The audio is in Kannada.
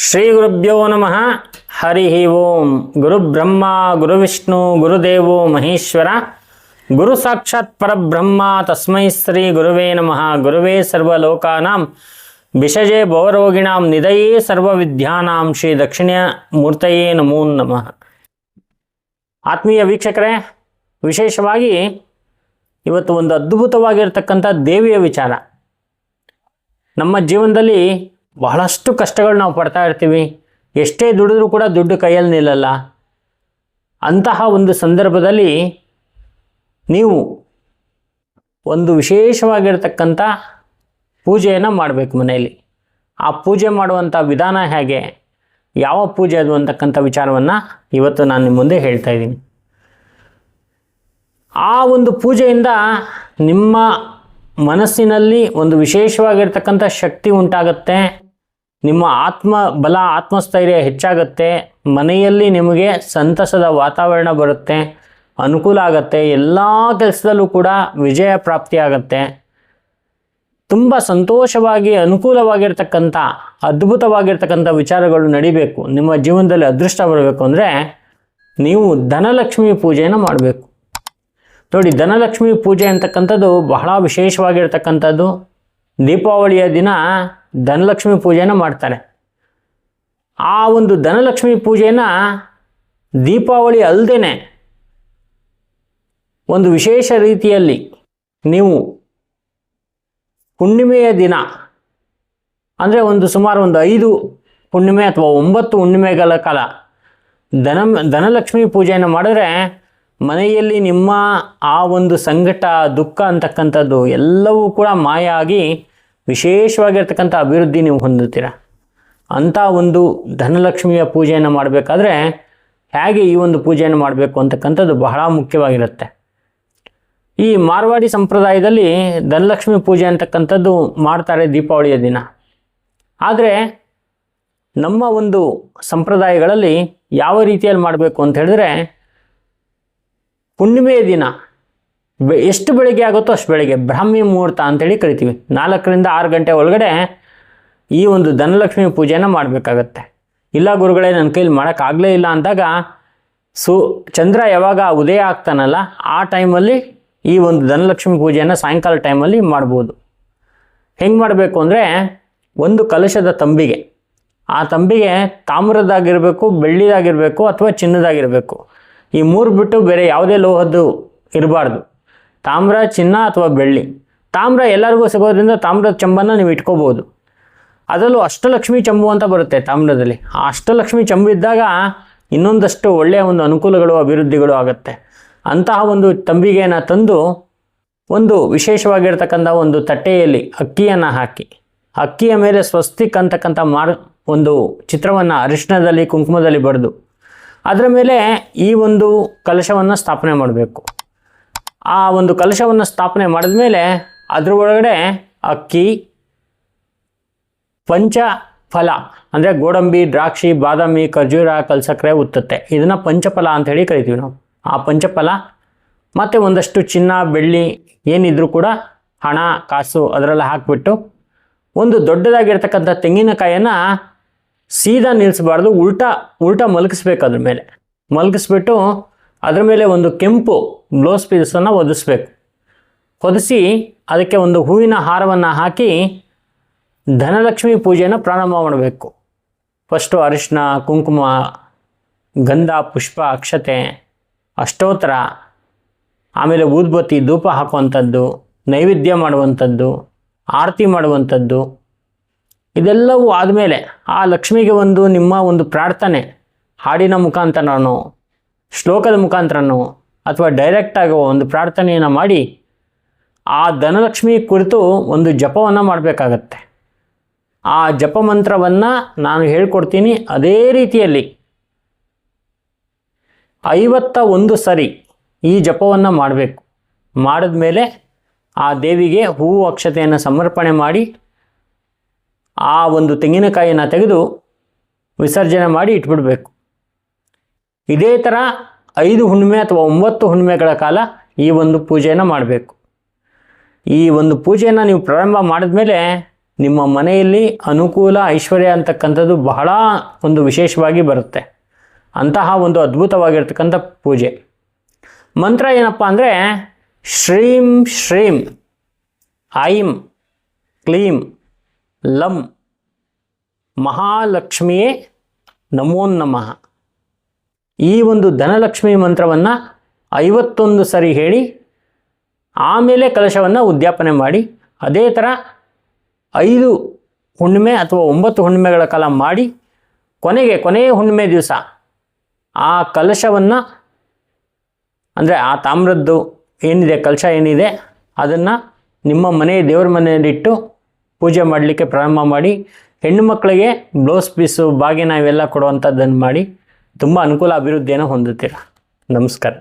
ಶ್ರೀ ಗುರುಭ್ಯೋ ನಮಃ. ಹರಿ ಓಂ. ಗುರುಬ್ರಹ್ಮ ಗುರುವಿಷ್ಣು ಗುರುದೇವೋ ಮಹೇಶ್ವರ. ಗುರು ಸಾಕ್ಷಾತ್ ಪರಬ್ರಹ್ಮ. ತಸ್ಮೈ ಶ್ರೀ ಗುರುವೇ ನಮಃ. ಗುರುವೇ ಸರ್ವಲೋಕಾನಾಂ. ವಿಷಜೆ ಭವರೋಗಿಣಾಂ. ನಿಧಯೇ ಸರ್ವವಿದ್ಯಾನಾಂ. ಶ್ರೀ ದಕ್ಷಿಣ ಮೂರ್ತಯೇ ನಮೋ ನಮಃ. ಆತ್ಮೀಯ ವೀಕ್ಷಕರೇ, ವಿಶೇಷವಾಗಿ ಇವತ್ತು ಒಂದು ಅದ್ಭುತವಾಗಿರ್ತಕ್ಕಂಥ ದೇವಿಯ ವಿಚಾರ. ನಮ್ಮ ಜೀವನದಲ್ಲಿ ಬಹಳಷ್ಟು ಕಷ್ಟಗಳು ನಾವು ಪಡ್ತಾ ಇರ್ತೀವಿ. ಎಷ್ಟೇ ದುಡಿದ್ರೂ ಕೂಡ ದುಡ್ಡು ಕೈಯಲ್ಲಿ ನಿಲ್ಲಲ್ಲ. ಅಂತಹ ಒಂದು ಸಂದರ್ಭದಲ್ಲಿ ನೀವು ಒಂದು ವಿಶೇಷವಾಗಿರ್ತಕ್ಕಂಥ ಪೂಜೆಯನ್ನು ಮಾಡಬೇಕು ಮನೆಯಲ್ಲಿ. ಆ ಪೂಜೆ ಮಾಡುವಂಥ ವಿಧಾನ ಹೇಗೆ? ಯಾವ ಪೂಜೆ ಅದು ಅಂತಕ್ಕಂಥ ವಿಚಾರವನ್ನು ಇವತ್ತು ನಾನು ನಿಮ್ಮ ಮುಂದೆ ಹೇಳ್ತಾ ಇದ್ದೀನಿ. ಆ ಒಂದು ಪೂಜೆಯಿಂದ ನಿಮ್ಮ ಮನಸ್ಸಿನಲ್ಲಿ ಒಂದು ವಿಶೇಷವಾಗಿರ್ತಕ್ಕಂಥ ಶಕ್ತಿ ಉಂಟಾಗುತ್ತೆ. ನಿಮ್ಮ ಆತ್ಮ, ಬಲ, ಆತ್ಮಸ್ಥೈರ್ಯ ಹೆಚ್ಚಾಗುತ್ತೆ, ಮನೆಯಲ್ಲಿ ನಿಮಗೆ ಸಂತಸದ ವಾತಾವರಣ ಬರುತ್ತೆ, ಅನುಕೂಲ ಆಗುತ್ತೆ, ಎಲ್ಲ ಕೆಲಸದಲ್ಲೂ ಕೂಡ ವಿಜಯ ಪ್ರಾಪ್ತಿ ಆಗುತ್ತೆ ತುಂಬ ಸಂತೋಷವಾಗಿ, ಅನುಕೂಲವಾಗಿರ್ತಕ್ಕಂಥ, ಅದ್ಭುತವಾಗಿರ್ತಕ್ಕಂಥ ವಿಚಾರಗಳು ನಡಿಬೇಕು. ನಿಮ್ಮ ಜೀವನದಲ್ಲಿ ಅದೃಷ್ಟ ಬರಬೇಕು ಅಂದರೆ ನೀವು ಧನಲಕ್ಷ್ಮಿ ಪೂಜೆಯನ್ನು ಮಾಡಬೇಕು. ನೋಡಿ, ಧನಲಕ್ಷ್ಮಿ ಪೂಜೆ ಅಂತಕ್ಕಂಥದ್ದು ಬಹಳ ವಿಶೇಷವಾಗಿರ್ತಕ್ಕಂಥದ್ದು. ದೀಪಾವಳಿಯ ದಿನ ಧನಲಕ್ಷ್ಮಿ ಪೂಜೆಯನ್ನು ಮಾಡ್ತಾರೆ ಆ ಒಂದು ಧನಲಕ್ಷ್ಮಿ ಪೂಜೆನ ದೀಪಾವಳಿ ಅಲ್ಲದೇ ಒಂದು ವಿಶೇಷ ರೀತಿಯಲ್ಲಿ ನೀವು ಹುಣ್ಣಿಮೆಯ ದಿನ, ಅಂದರೆ ಒಂದು ಸುಮಾರು ಒಂದು ಐದು ಹುಣ್ಣಿಮೆ ಅಥವಾ ಒಂಬತ್ತು ಹುಣ್ಣಿಮೆಗಳ ಕಾಲ ಧನ, ಧನಲಕ್ಷ್ಮಿ ಪೂಜೆಯನ್ನು ಮಾಡಿದ್ರೆ ಮನೆಯಲ್ಲಿ ನಿಮ್ಮ ಆ ಒಂದು ಸಂಕಟ, ದುಃಖ ಅಂತಕ್ಕಂಥದ್ದು ಎಲ್ಲವೂ ಕೂಡ ಮಾಯ ಆಗಿ ವಿಶೇಷವಾಗಿರ್ತಕ್ಕಂಥ ಅಭಿವೃದ್ಧಿ ನೀವು ಹೊಂದುತ್ತೀರ? ಅಂಥ ಒಂದು ಧನಲಕ್ಷ್ಮಿಯ ಪೂಜೆಯನ್ನು ಮಾಡಬೇಕಾದ್ರೆ ಹೇಗೆ ಈ ಒಂದು ಪೂಜೆಯನ್ನು ಮಾಡಬೇಕು ಅಂತಕ್ಕಂಥದ್ದು ಬಹಳ ಮುಖ್ಯವಾಗಿರುತ್ತೆ. ಈ ಮಾರ್ವಾಡಿ ಸಂಪ್ರದಾಯದಲ್ಲಿ ಧನಲಕ್ಷ್ಮಿ ಪೂಜೆ ಅಂತಕ್ಕಂಥದ್ದು ಮಾಡ್ತಾರೆ ದೀಪಾವಳಿಯ ದಿನ. ಆದರೆ ನಮ್ಮ ಒಂದು ಸಂಪ್ರದಾಯಗಳಲ್ಲಿ ಯಾವ ರೀತಿಯಲ್ಲಿ ಮಾಡಬೇಕು ಅಂತ ಹೇಳಿದ್ರೆ ಹುಣ್ಣಿಮೆಯ ದಿನ. ಎಷ್ಟು ಬೆಳಿಗ್ಗೆ ಆಗುತ್ತೋ ಅಷ್ಟು ಬೆಳಿಗ್ಗೆ. ಬ್ರಾಹ್ಮಿ ಮುಹೂರ್ತ ಅಂತೇಳಿ ಕರಿತೀವಿ. ನಾಲ್ಕರಿಂದ ಆರು ಗಂಟೆ ಒಳಗಡೆ ಈ ಒಂದು ಧನಲಕ್ಷ್ಮಿ ಪೂಜೆನ ಮಾಡಬೇಕಾಗತ್ತೆ. ಇಲ್ಲ ಗುರುಗಳೇ, ನನ್ನ ಕೈಲಿ ಮಾಡೋಕ್ಕಾಗಲೇ ಇಲ್ಲ ಅಂದಾಗ ಸು ಚಂದ್ರ ಯಾವಾಗ ಉದಯ ಆಗ್ತಾನಲ್ಲ, ಆ ಟೈಮಲ್ಲಿ ಈ ಒಂದು ಧನಲಕ್ಷ್ಮಿ ಪೂಜೆಯನ್ನು ಸಾಯಂಕಾಲ ಟೈಮಲ್ಲಿ ಮಾಡ್ಬೋದು. ಹೆಂಗೆ ಮಾಡಬೇಕು ಅಂದರೆ, ಒಂದು ಕಲಶದ ತಂಬಿಗೆ. ಆ ತಂಬಿಗೆ ತಾಮ್ರದಾಗಿರಬೇಕು, ಬೆಳ್ಳಿದಾಗಿರಬೇಕು ಅಥವಾ ಚಿನ್ನದಾಗಿರಬೇಕು. ಈ ಮೂರು ಬಿಟ್ಟು ಬೇರೆ ಯಾವುದೇ ಲೋಹದ್ದು ಇರಬಾರ್ದು. ತಾಮ್ರ, ಚಿನ್ನ ಅಥವಾ ಬೆಳ್ಳಿ? ತಾಮ್ರ ಎಲ್ಲರಿಗೂ ಸಿಗೋದ್ರಿಂದ ತಾಮ್ರದ ಚಂಬನ್ನು ನೀವು ಇಟ್ಕೋಬೋದು. ಅದರಲ್ಲೂ ಅಷ್ಟಲಕ್ಷ್ಮಿ ಚಂಬು ಅಂತ ಬರುತ್ತೆ ತಾಮ್ರದಲ್ಲಿ. ಆ ಅಷ್ಟಲಕ್ಷ್ಮಿ ಚಂಬು ಇದ್ದಾಗ ಇನ್ನೊಂದಷ್ಟು ಒಳ್ಳೆಯ ಒಂದು ಅನುಕೂಲಗಳು, ಅಭಿವೃದ್ಧಿಗಳು ಆಗುತ್ತೆ. ಅಂತಹ ಒಂದು ತಂಬಿಗೆಯನ್ನು ತಂದು ಒಂದು ವಿಶೇಷವಾಗಿರ್ತಕ್ಕಂಥ ಒಂದು ತಟ್ಟೆಯಲ್ಲಿ ಅಕ್ಕಿಯನ್ನು ಹಾಕಿ, ಅಕ್ಕಿಯ ಮೇಲೆ ಸ್ವಸ್ತಿಕ್ ಅಂತಕ್ಕಂಥ ಮಾರ್, ಒಂದು ಚಿತ್ರವನ್ನು ಅರಿಶಿಣದಲ್ಲಿ, ಕುಂಕುಮದಲ್ಲಿ ಬರೆದು, ಅದರ ಮೇಲೆ ಈ ಒಂದು ಕಲಶವನ್ನು ಸ್ಥಾಪನೆ ಮಾಡಬೇಕು. ಆ ಒಂದು ಕಲಶವನ್ನು ಸ್ಥಾಪನೆ ಮಾಡಿದ ಮೇಲೆ ಅದರ ಒಳಗಡೆ ಅಕ್ಕಿ ಪಂಚ ಫಲ ಅಂದರೆ ಗೋಡಂಬಿ, ದ್ರಾಕ್ಷಿ, ಬಾದಾಮಿ, ಖರ್ಜೂರ, ಕಲ್ಸಕ್ರೆ ಉತ್ತತ್ತೆ. ಇದನ್ನು ಪಂಚಫಲ ಅಂತ ಹೇಳಿ ಕರಿತೀವಿ ನಾವು. ಆ ಪಂಚಫಲ ಮತ್ತು ಒಂದಷ್ಟು ಚಿನ್ನ, ಬೆಳ್ಳಿ ಏನಿದ್ರೂ ಕೂಡ ಹಣ, ಕಾಸು ಅದರೆಲ್ಲ ಹಾಕಿಬಿಟ್ಟು ಒಂದು ದೊಡ್ಡದಾಗಿರ್ತಕ್ಕಂಥ ತೆಂಗಿನಕಾಯನ್ನು ಸೀದಾ ನಿಲ್ಲಿಸಬಾರ್ದು ಉಲ್ಟಾ ಉಲ್ಟಾ ಮಲಗಿಸ್ಬೇಕು ಅದ್ರ ಮೇಲೆ. ಮಲಗಿಸ್ಬಿಟ್ಟು ಅದ್ರ ಮೇಲೆ ಒಂದು ಕೆಂಪು ಗ್ಲೋಸ್ ಪೀಸನ್ನು ಒದಿಸ್ಬೇಕು ಒದಿಸಿ ಅದಕ್ಕೆ ಒಂದು ಹೂವಿನ ಹಾರವನ್ನು ಹಾಕಿ ಧನಲಕ್ಷ್ಮಿ ಪೂಜೆಯನ್ನು ಪ್ರಾರಂಭ ಮಾಡಬೇಕು. ಫಸ್ಟು ಅರಿಶಿನ ಕುಂಕುಮ, ಗಂಧ, ಪುಷ್ಪ, ಅಕ್ಷತೆ, ಅಷ್ಟೋತ್ತರ, ಆಮೇಲೆ ಊದ್ಬತ್ತಿ, ಧೂಪ ಹಾಕುವಂಥದ್ದು, ನೈವೇದ್ಯ ಮಾಡುವಂಥದ್ದು, ಆರತಿ ಮಾಡುವಂಥದ್ದು, ಇದೆಲ್ಲವೂ ಆದಮೇಲೆ ಆ ಲಕ್ಷ್ಮಿಗೆ ಒಂದು ನಿಮ್ಮ ಒಂದು ಪ್ರಾರ್ಥನೆ, ಹಾಡಿನ ಮುಖಾಂತರನೋ ಶ್ಲೋಕದ ಮುಖಾಂತರನೋ ಅಥವಾ ಡೈರೆಕ್ಟಾಗಿ ಒಂದು ಪ್ರಾರ್ಥನೆಯನ್ನು ಮಾಡಿ ಆ ಧನಲಕ್ಷ್ಮಿ ಕುರಿತು ಒಂದು ಜಪವನ್ನು ಮಾಡಬೇಕಾಗತ್ತೆ. ಆ ಜಪ ಮಂತ್ರವನ್ನು ನಾನು ಹೇಳ್ಕೊಡ್ತೀನಿ ಅದೇ ರೀತಿಯಲ್ಲಿ. ಐವತ್ತ ಒಂದು ಸರಿ ಈ ಜಪವನ್ನು ಮಾಡಬೇಕು. ಮಾಡಿದ ಮೇಲೆ ಆ ದೇವಿಗೆ ಹೂವು ಅಕ್ಷತೆಯನ್ನು ಸಮರ್ಪಣೆ ಮಾಡಿ ಆ ಒಂದು ತೆಂಗಿನಕಾಯಿಯನ್ನು ತೆಗೆದು ವಿಸರ್ಜನೆ ಮಾಡಿ ಇಟ್ಬಿಡಬೇಕು. ಇದೇ ಥರ ಐದು ಹುಣ್ಣಿಮೆ ಅಥವಾ ಒಂಬತ್ತು ಹುಣ್ಣಿಮೆಗಳ ಕಾಲ ಈ ಒಂದು ಪೂಜೆಯನ್ನು ಮಾಡಬೇಕು. ಈ ಒಂದು ಪೂಜೆಯನ್ನು ನೀವು ಪ್ರಾರಂಭ ಮಾಡಿದ ಮೇಲೆ ನಿಮ್ಮ ಮನೆಯಲ್ಲಿ ಅನುಕೂಲ, ಐಶ್ವರ್ಯ ಅಂತಕ್ಕಂಥದ್ದು ಬಹಳ ಒಂದು ವಿಶೇಷವಾಗಿ ಬರುತ್ತೆ. ಅಂತಹ ಒಂದು ಅದ್ಭುತವಾಗಿರ್ತಕ್ಕಂಥ ಪೂಜೆ. ಮಂತ್ರ ಏನಪ್ಪ ಅಂದರೆ ಶ್ರೀಂ ಶ್ರೀಂ, ಐಂ, ಕ್ಲೀಂ, ಲಂ, ಮಹಾಲಕ್ಷ್ಮಿಯೇ ನಮೋ ನಮಃ. ಈ ಒಂದು ಧನಲಕ್ಷ್ಮಿ ಮಂತ್ರವನ್ನು ಐವತ್ತೊಂದು ಸರಿ ಹೇಳಿ, ಆಮೇಲೆ ಕಲಶವನ್ನು ಉದ್ಯಾಪನೆ ಮಾಡಿ, ಅದೇ ಥರ ಐದು ಹುಣ್ಣಿಮೆ ಅಥವಾ ಒಂಬತ್ತು ಹುಣ್ಣಿಮೆಗಳ ಕಾಲ ಮಾಡಿ, ಕೊನೆಗೆ, ಕೊನೆಯ ಹುಣ್ಣಿಮೆ ದಿವಸ ಆ ಕಲಶವನ್ನು, ಅಂದರೆ ಆ ತಾಮ್ರದ್ದು ಏನಿದೆ, ಕಲಶ ಏನಿದೆ, ಅದನ್ನು ನಿಮ್ಮ ಮನೆ, ದೇವರ ಮನೆಯಲ್ಲಿಟ್ಟು ಪೂಜೆ ಮಾಡಲಿಕ್ಕೆ ಪ್ರಾರಂಭ ಮಾಡಿ, ಹೆಣ್ಣು ಮಕ್ಕಳಿಗೆ ಬ್ಲೌಸ್ ಪೀಸು, ಬಾಗಿನ ಇವೆಲ್ಲ ಕೊಡುವಂಥದ್ದನ್ನು ಮಾಡಿ ತುಂಬ ಅನುಕೂಲ ಅಭಿವೃದ್ಧಿಯನ್ನು ಹೊಂದುತ್ತೀರ? ನಮಸ್ಕಾರ.